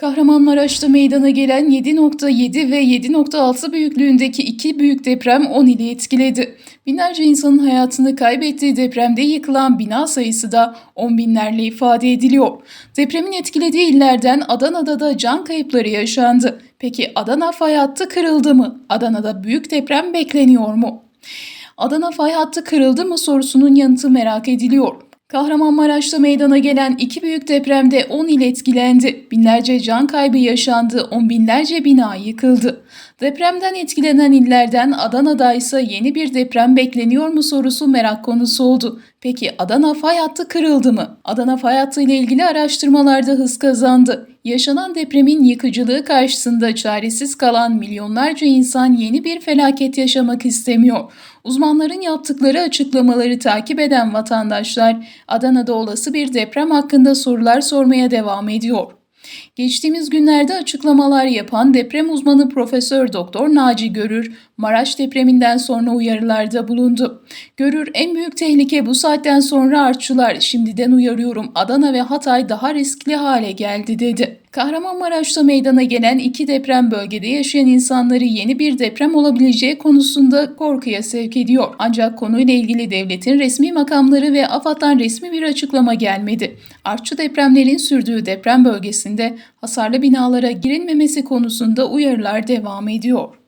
Kahramanmaraş'ta meydana gelen 7.7 ve 7.6 büyüklüğündeki iki büyük deprem 10 ili etkiledi. Binlerce insanın hayatını kaybettiği depremde yıkılan bina sayısı da 10 binlerle ifade ediliyor. Depremin etkilediği illerden Adana'da da can kayıpları yaşandı. Peki Adana fay hattı kırıldı mı? Adana'da büyük deprem bekleniyor mu? Adana fay hattı kırıldı mı sorusunun yanıtı merak ediliyor. Kahramanmaraş'ta meydana gelen iki büyük depremde 10 il etkilendi. Binlerce can kaybı yaşandı, on binlerce bina yıkıldı. Depremden etkilenen illerden Adana'da ise yeni bir deprem bekleniyor mu sorusu merak konusu oldu. Peki Adana fay hattı kırıldı mı? Adana fay hattı ile ilgili araştırmalarda hız kazandı. Yaşanan depremin yıkıcılığı karşısında çaresiz kalan milyonlarca insan yeni bir felaket yaşamak istemiyor. Uzmanların yaptıkları açıklamaları takip eden vatandaşlar Adana'da olası bir deprem hakkında sorular sormaya devam ediyor. Geçtiğimiz günlerde açıklamalar yapan deprem uzmanı Profesör Doktor Naci Görür, Maraş depreminden sonra uyarılarda bulundu. Görür, en büyük tehlike bu saatten sonra artçılar. Şimdiden uyarıyorum Adana ve Hatay daha riskli hale geldi dedi. Kahramanmaraş'ta meydana gelen iki deprem bölgede yaşayan insanları yeni bir deprem olabileceği konusunda korkuya sevk ediyor. Ancak konuyla ilgili devletin resmi makamları ve AFAD'dan resmi bir açıklama gelmedi. Artçı depremlerin sürdüğü deprem bölgesinde hasarlı binalara girilmemesi konusunda uyarılar devam ediyor.